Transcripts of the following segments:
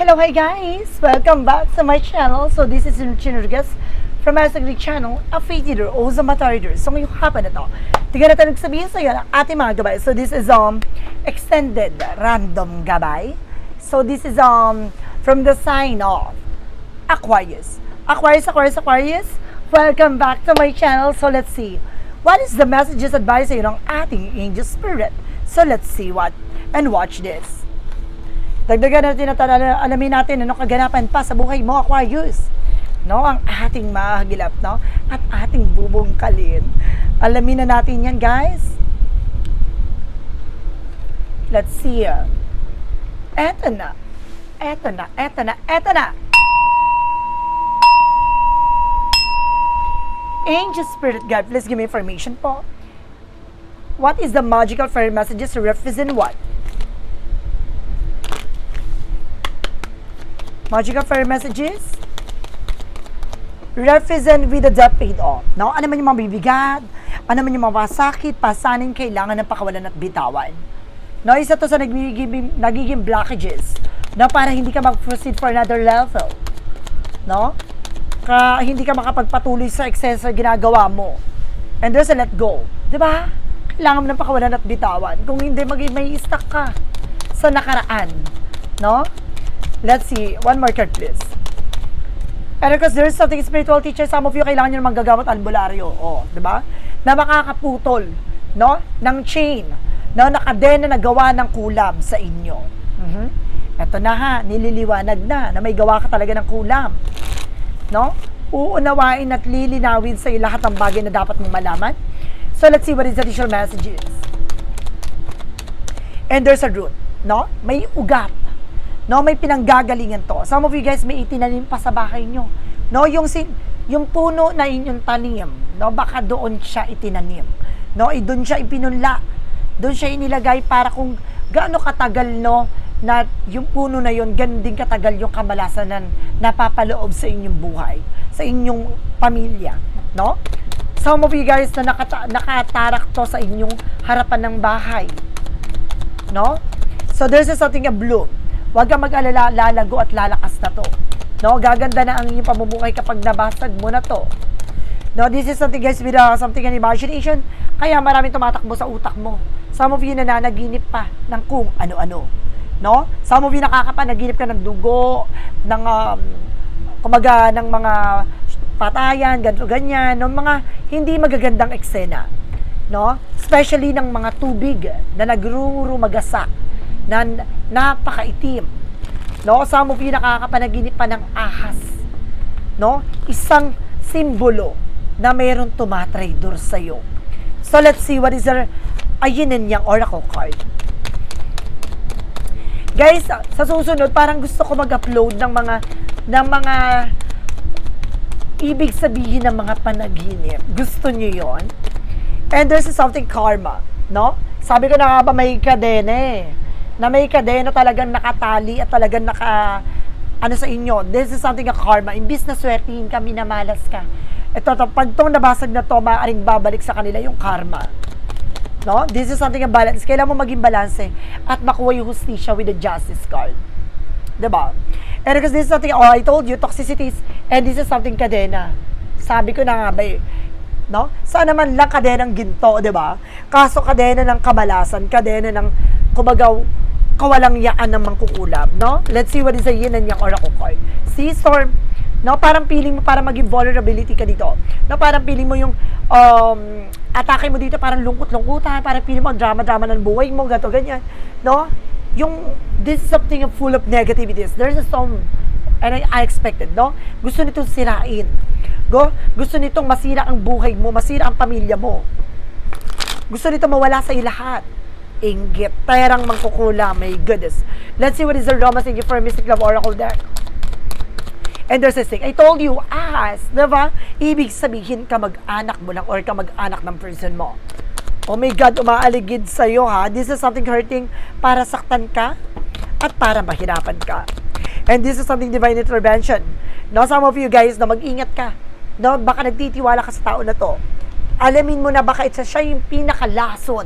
Hello, hi guys! Welcome back to my channel. So this is Chin Rodriguez from Asagri Channel, a faith leader o sa mata reader. So ngayong hapon na to, tignan natin sabihin sa iyo ng ating mga gabay. So this is um extended random gabay. So this is um from the sign of Aquarius. Aquarius, Aquarius, Aquarius, welcome back to my channel. So let's see, what is the messages advice sa'yo ng ating angel spirit? So let's see what and watch this. Dagdagan natin at ala- alamin natin ano kaganapan pa sa buhay mo, Aquarius. No, ang ating mahagilap, no? At ating bubungkalin. Alamin na natin yan, guys. Let's see. Eto na. Eto na, eto na, eto na. Angel Spirit Guide, please give me information po. What is the magical fairy messages represent what? Magical fairy messages represent with the death paid off. No? Ano man yung mga bibigat, ano man yung mga sakit, pasanin, kailangan ng pakawalan at bitawan. No, isa to sa nagiging, nagiging blockages no, para hindi ka mag-proceed for another level. No? Ka, hindi ka makapagpatuloy sa excess sa ginagawa mo. And there's a let go. Ba? Kailangan mo ng pakawalan at bitawan. Kung hindi, mag may stuck ka sa nakaraan. No? Let's see. One more card, please. And because there's something spiritual teacher, some of you kailangan nyo ng magagamot albularyo. O, di ba? Na makakaputol, no? Ng chain, no? Na kadena na gawa ng kulam sa inyo. Mhm. Ito na ha, nililiwanag na na may gawa ka talaga ng kulam. No? Uunawain at lilinawin sa lahat ng bagay na dapat mong malaman. So let's see what is the additional messages. And there's a root, no? May ugat. No, may pinanggagalingan to. Some of you guys may itinanim pa sa bahay nyo. No, yung sin yung puno na inyong tanim, no, baka doon siya itinanim. No, eh, doon siya ipinunla. Doon siya inilagay para kung gaano katagal no na yung puno na yon ganun din katagal yung kamalasan na napapaloob sa inyong buhay, sa inyong pamilya, no? Some of you guys na nakata- nakatarak to sa inyong harapan ng bahay, no? So there's a something a bloom. Huwag kang mag-alala, lalago at lalakas na to. No, gaganda na ang inyong pamumuhay kapag nabasag mo na to. No, this is something guys with uh, something an imagination. Kaya maraming tumatakbo sa utak mo. Some of you nananaginip pa ng kung ano-ano. No? Some of you nakakapanaginip ka ng dugo, ng um, kumaga ng mga patayan, ganito ganyan, no? mga hindi magagandang eksena. No? Especially ng mga tubig na nagrurumagasak na napakaitim. No? Some of you nakakapanaginip pa ng ahas. No? Isang simbolo na mayroong tumatrader sa iyo. So let's see what is our ayun yang oracle card. Guys, sa susunod parang gusto ko mag-upload ng mga ng mga ibig sabihin ng mga panaginip. Gusto niyo 'yon? And there's something karma, no? Sabi ko na nga ba may kadena eh. Na may kadena talagang nakatali at talagang naka ano sa inyo. This is something a karma. Imbis na swertihin ka, minamalas ka. Ito, to, pag itong nabasag na to, maaaring babalik sa kanila yung karma. No? This is something a balance. Kailangan mo maging balanse at makuha yung hustisya with the justice card. Diba? And because this is something, oh, I told you, toxicities, and this is something kadena. Sabi ko na nga ba eh, no? Sana man lang kadena ng ginto, di ba? Kaso kadena ng kabalasan, kadena ng, kumbaga, kawalang yaan ng mangkukulam, no? Let's see what is the yin and yang oracle card. Sea storm, no? Parang feeling mo para maging vulnerability ka dito. No? Parang feeling mo yung um, atake mo dito parang lungkot-lungkutan, parang feeling mo ang drama-drama ng buhay mo, gato ganyan, no? Yung this is something full of negativities. There's a storm and I, I expected, no? Gusto nitong sirain. Go, gusto nitong masira ang buhay mo, masira ang pamilya mo. Gusto nito mawala sa lahat. Inggit, perang mangkukula, my goodness. Let's see what is the Roma you for Mystic Love Oracle deck. And there's a thing. I told you, as, di ba? Ibig sabihin ka mag-anak mo lang or ka mag-anak ng person mo. Oh my God, umaaligid sa'yo ha. This is something hurting para saktan ka at para mahirapan ka. And this is something divine intervention. No, some of you guys na mag-ingat ka. No, baka nagtitiwala ka sa tao na to. Alamin mo na baka isa siya yung pinakalason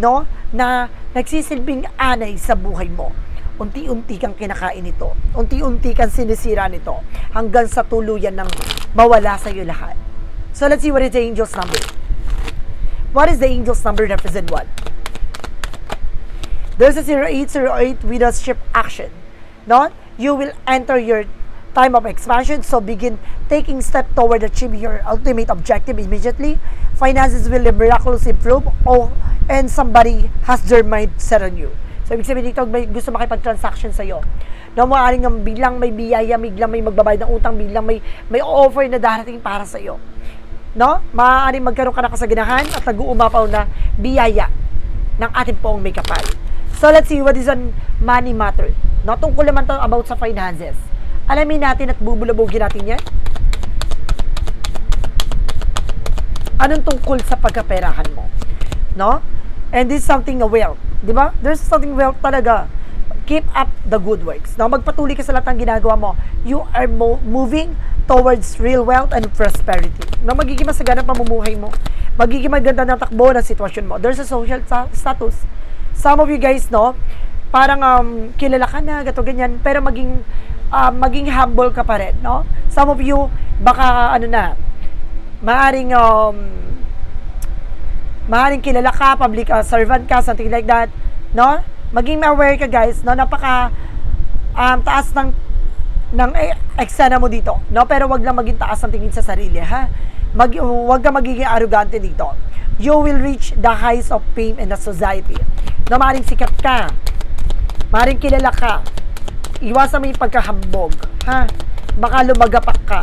no, na nagsisilbing anay sa buhay mo. unti-unti kang kinakain nito. Unti-unti kang sinisira nito hanggang sa tuluyan ng mawala sa iyo lahat. So let's see what is the angel's number. What is the angel's number represent what? There's a 0808 with a shift action. No? You will enter your time of expansion, so begin taking step toward achieving your ultimate objective immediately. Finances will miraculously improve oh, and somebody has their mind set on you. So, ibig sabihin dito, may gusto makipag-transaction sa'yo. No, maaaring ang biglang may biyaya, biglang may magbabayad ng utang, biglang may, may offer na darating para sa'yo. No? Maaaring magkaroon ka ng kasaganahan at nag-uumapaw na biyaya ng ating poong may kapal. So let's see what is on money matter. No, tungkol naman to about sa finances. Alamin natin at bubulabugin natin yan. Anong tungkol sa pagkaperahan mo? No? And this is something a wealth. Di ba? There's something wealth talaga. Keep up the good works. No? Magpatuloy ka sa lahat ng ginagawa mo. You are mo- moving towards real wealth and prosperity. No, magiging masagana pamumuhay mo. Magiging maganda ng takbo ng sitwasyon mo. There's a social sta- status. Some of you guys, no, parang um, kilala ka na, gato ganyan, pero maging um, maging humble ka pa rin, no? Some of you, baka ano na, maaring um, maaring kilala ka, public uh, servant ka, something like that, no? Maging aware ka guys, no? Napaka um, taas ng ng e- eksena mo dito, no? Pero wag lang maging taas ang tingin sa sarili, ha? Mag, wag ka magiging arrogante dito. You will reach the highs of fame in the society. No, maaaring sikat ka. Maaaring kilala ka. Iwasan mo yung pagkahambog, ha? Baka lumagapak ka.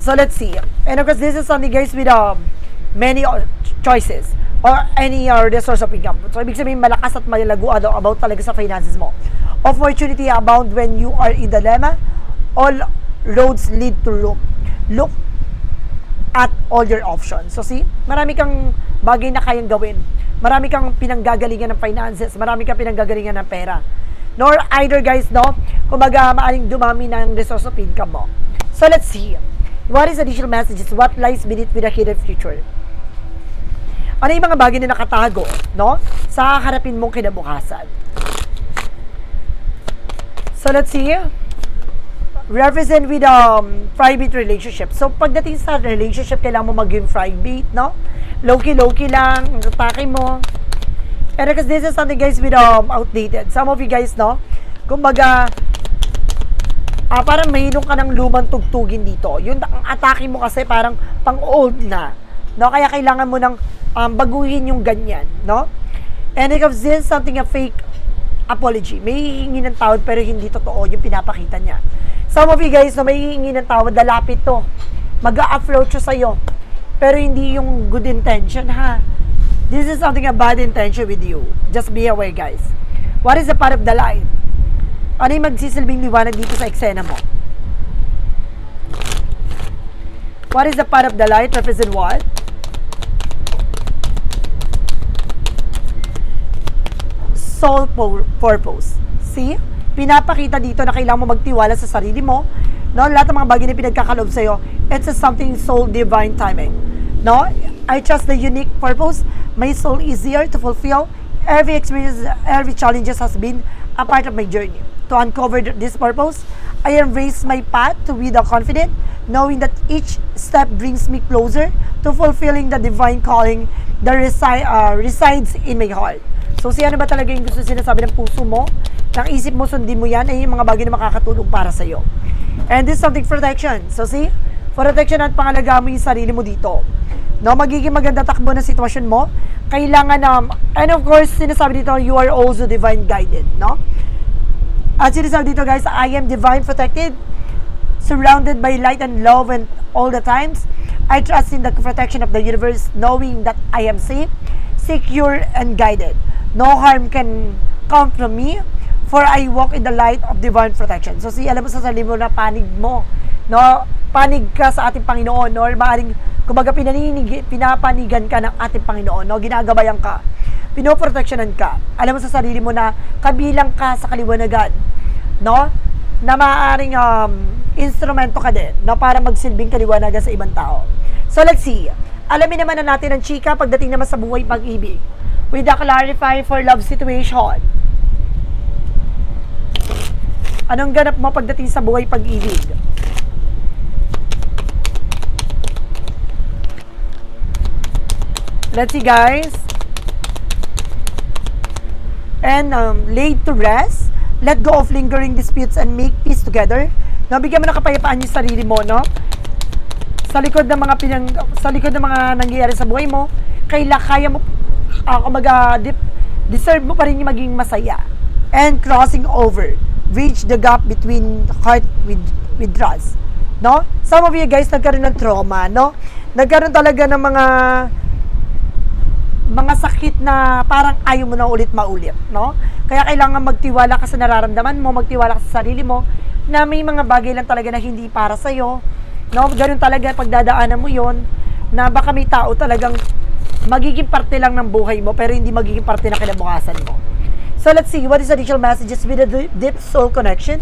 So let's see. And of course, this is something guys with um, many uh, choices or any uh, resource of income. So ibig sabihin malakas at malalago ano, about talaga sa finances mo. Opportunity abound when you are in dilemma. All roads lead to Rome. Look at all your options. So see, marami kang bagay na kayang gawin. Marami kang pinanggagalingan ng finances. Marami kang pinanggagalingan ng pera. Nor either guys, no? Kumbaga, maaring dumami ng resource of income mo. So let's see. What is additional messages? What lies beneath with the hidden future? Ano yung mga bagay na nakatago, no? Sa harapin mong kinabukasan. So let's see. Represent with um, private relationship. So pagdating sa relationship, kailangan mo maging private, no? Low-key, low-key lang, ang mo. And because this is something guys with um, outdated. Some of you guys, no? Kumbaga, ah, parang mahinom ka ng lumang tugtugin dito. Yung ang atake mo kasi parang pang-old na. No? Kaya kailangan mo ng um, baguhin yung ganyan. No? And because this is something a fake apology. May hihingi ng tawad pero hindi totoo yung pinapakita niya. Some of you guys, no, may hihingi ng tawad, lalapit to. Mag-a-approach siya sa'yo. Pero hindi yung good intention, ha? This is something a bad intention with you. Just be aware, guys. What is the part of the light? Ano yung magsisilbing liwanag dito sa eksena mo? What is the part of the light? Represent what? soul po- purpose. See? Pinapakita dito na kailangan mo magtiwala sa sarili mo. No? Lahat ng mga bagay na pinagkakalob sa'yo, it's a something soul divine timing. No? I trust the unique purpose. My soul is to fulfill. Every experience, every challenges has been a part of my journey. To uncover th- this purpose, I embrace my path to be the confident, knowing that each step brings me closer to fulfilling the divine calling that resi- uh, resides in my heart. So, siya ano ba talaga yung gusto sinasabi ng puso mo? Ng isip mo, sundin mo yan, ay yung mga bagay na makakatulong para sa'yo. And this is something protection. So, see? Protection at pangalaga mo yung sarili mo dito. No, magiging maganda takbo ng sitwasyon mo. Kailangan na, and of course, sinasabi dito, you are also divine guided, no? At sinasabi dito, guys, I am divine protected, surrounded by light and love and all the times. I trust in the protection of the universe, knowing that I am safe, secure, and guided. No harm can come from me, for I walk in the light of divine protection. So, si alam mo sa sarili mo na panig mo, no? Panig ka sa ating Panginoon, no? Or maaaring, kumbaga, pinaninig, pinapanigan ka ng ating Panginoon, no? Ginagabayan ka. Pinoproteksyonan ka. Alam mo sa sarili mo na kabilang ka sa kaliwanagan, no? Na maaaring um, instrumento ka din, no? Para magsilbing kaliwanagan sa ibang tao. So, let's see. Alamin naman na natin ang chika pagdating naman sa buhay pag-ibig. With the clarify for love situation. Anong ganap mo pagdating sa buhay pag-ibig? Let's see guys. And um, laid to rest, let go of lingering disputes and make peace together. No, bigyan mo ng kapayapaan yung sarili mo, no? Sa likod ng mga pinang sa likod ng mga nangyayari sa buhay mo, kaila kaya mo uh, kumaga dip, deserve mo pa rin yung maging masaya. And crossing over, bridge the gap between heart with with trust. No? Some of you guys nagkaroon ng trauma, no? Nagkaroon talaga ng mga mga sakit na parang ayaw mo na ulit maulit, no? Kaya kailangan magtiwala ka sa nararamdaman mo, magtiwala ka sa sarili mo, na may mga bagay lang talaga na hindi para sa'yo, no? Ganun talaga pagdadaanan mo yon na baka may tao talagang magiging parte lang ng buhay mo, pero hindi magiging parte na kinabukasan mo. So let's see, what is additional messages with a deep soul connection?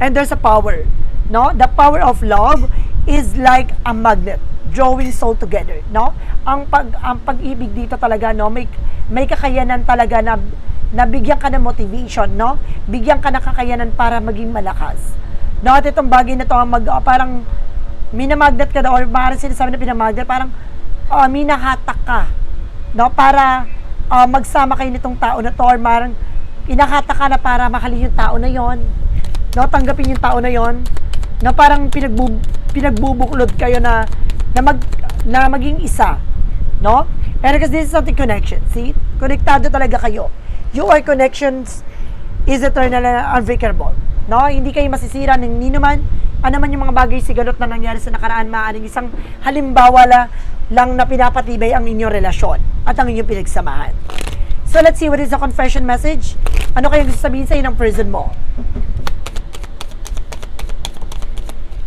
And there's a power, no? The power of love is like a magnet drawing soul together, no? Ang pag ang pag-ibig dito talaga, no, may may kakayanan talaga na nabigyan ka ng motivation, no? Bigyan ka ng kakayanan para maging malakas. No, at itong bagay na to ang mag ah, parang minamagnet ka daw or parang sinasabi na pinamagnet, parang uh, minahatak ka, no? Para ah, magsama kayo nitong tao na to or parang inahata ka na para mahalin yung tao na yon, no? Tanggapin yung tao na yon, no? Parang pinagbu pinagbubuklod kayo na na mag na maging isa, no? And because this is something connection, see? Konektado talaga kayo. Your connections is eternal and unbreakable. No? Hindi kayo masisira ng ninuman. Ano man yung mga bagay sigalot na nangyari sa nakaraan, maaaring isang halimbawa la, lang na pinapatibay ang inyong relasyon at ang inyong pinagsamahan. So let's see what is the confession message. Ano kaya gusto sabihin sa'yo ng prison mo?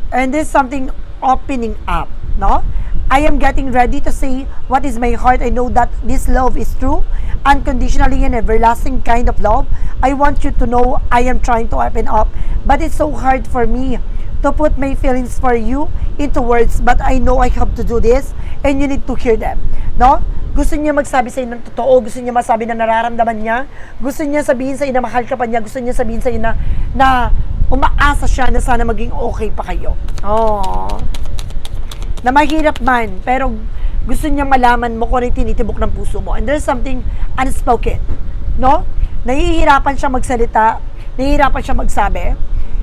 And this is something opening up, no? I am getting ready to say what is my heart. I know that this love is true, unconditionally and everlasting kind of love. I want you to know I am trying to open up, but it's so hard for me to put my feelings for you into words, but I know I have to do this and you need to hear them. No? Gusto niya magsabi sa ng totoo, gusto niya masabi na nararamdaman niya, gusto niya sabihin sa na mahal ka pa niya, gusto niya sabihin sa na, na umaasa siya na sana maging okay pa kayo. Oh. Na mahirap man, pero gusto niya malaman mo kung ano tinitibok ng puso mo. And there's something unspoken. No? Nahihirapan siya magsalita, nahihirapan siya magsabi.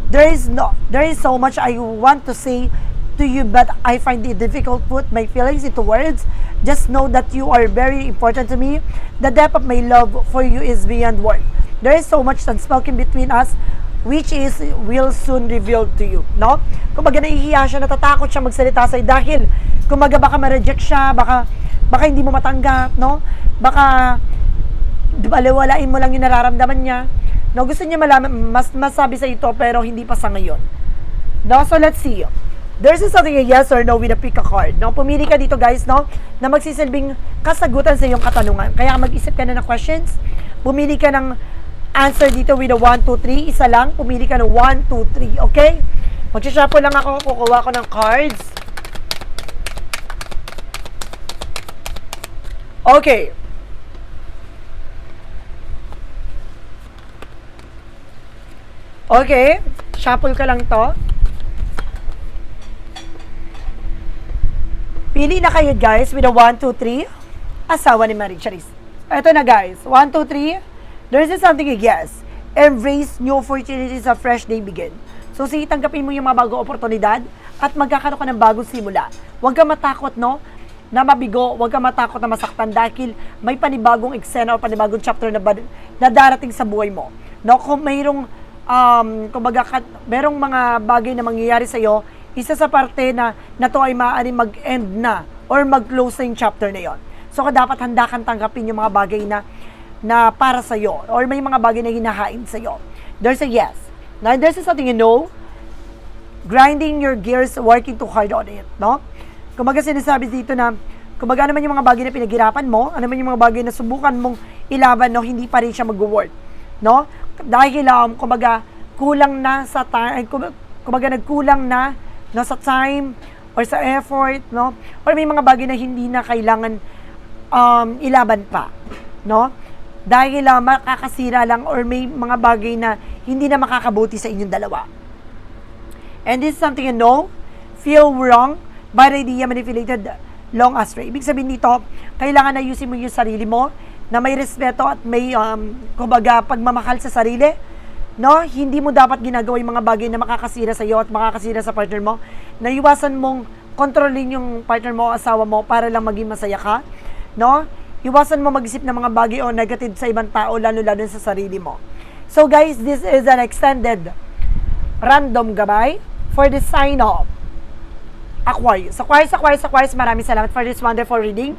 There is no there is so much I want to say to you but I find it difficult put my feelings into words. Just know that you are very important to me. The depth of my love for you is beyond words. There is so much unspoken between us which is will soon reveal to you, no? Kumbaga nahihiya siya, natatakot siya magsalita sa'yo dahil kumbaga baka ma-reject siya, baka baka hindi mo matanggap, no? Baka baliwalain mo lang yung nararamdaman niya. No, gusto niya malaman, mas masabi sa ito pero hindi pa sa ngayon. No, so let's see. There's something a yes or no with a pick a card. No, pumili ka dito guys, no, na magsisilbing kasagutan sa iyong katanungan. Kaya mag-isip ka na ng questions, pumili ka ng answer dito with a 1, 2, 3. Isa lang, pumili ka ng 1, 2, 3. Okay? Magsashuffle lang ako, kukuha ko ng cards. Okay. Okay. Shuffle ka lang to. Pili na kayo guys with a 1, 2, 3. Asawa ni Marie Charis. Ito na guys. 1, 2, 3. There is something yes. Embrace new opportunities a fresh day begin. So, sige, tanggapin mo yung mga bagong oportunidad at magkakaroon ka ng bagong simula. Huwag ka matakot, no? na mabigo, huwag ka matakot na masaktan dahil may panibagong eksena o panibagong chapter na, na darating sa buhay mo. No, kung mayroong um, kumbaga, merong mga bagay na mangyayari sa iyo, isa sa parte na na to ay maaari mag-end na or mag-close na yung chapter na yon. So, dapat handa kang tanggapin yung mga bagay na na para sa iyo or may mga bagay na hinahain sa iyo. There's a yes. Now, there's something you know, grinding your gears, working too hard on it, no? Kumaga sinasabi dito na, kumaga naman yung mga bagay na pinaghirapan mo, ano man yung mga bagay na subukan mong ilaban, no, hindi pa rin siya mag-work, no? Dahil, um, kumaga, kulang na sa time, kumaga nagkulang na, no, sa time, or sa effort, no? Or may mga bagay na hindi na kailangan um, ilaban pa, no? Dahil lang makakasira lang or may mga bagay na hindi na makakabuti sa inyong dalawa. And this is something you know, feel wrong, bad idea, manipulated, long astray. Ibig sabihin nito, kailangan na ayusin mo yung sarili mo, na may respeto at may, um, kumbaga, pagmamahal sa sarili. No? Hindi mo dapat ginagawa yung mga bagay na makakasira sa iyo at makakasira sa partner mo. Naiwasan mong kontrolin yung partner mo o asawa mo para lang maging masaya ka. No? Iwasan mo mag-isip ng mga bagay o negative sa ibang tao, lalo-lalo sa sarili mo. So guys, this is an extended random gabay for the sign of Aquarius. Aquarius, Aquarius, Aquarius, maraming salamat for this wonderful reading.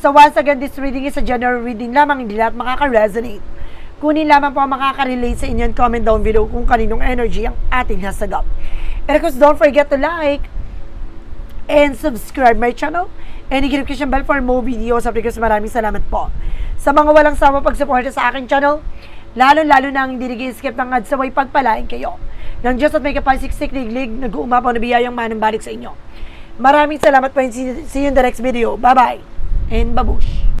So once again, this reading is a general reading lamang, hindi lahat makaka-resonate. Kunin lamang po ang makaka-relate sa inyo comment down below kung kaninong energy ang ating hasagap. And of course, don't forget to like and subscribe my channel and notification bell for more videos. Of course, maraming salamat po. Sa mga walang sawa pag-suporta sa aking channel, lalo-lalo na hindi nag-skip ng ads, saway pagpalain kayo. Nang Diyos at may kapasiksik liglig, nag-uumapaw na biyayang manang balik sa inyo. Maraming salamat po and see see you in the next video. Bye-bye and babush!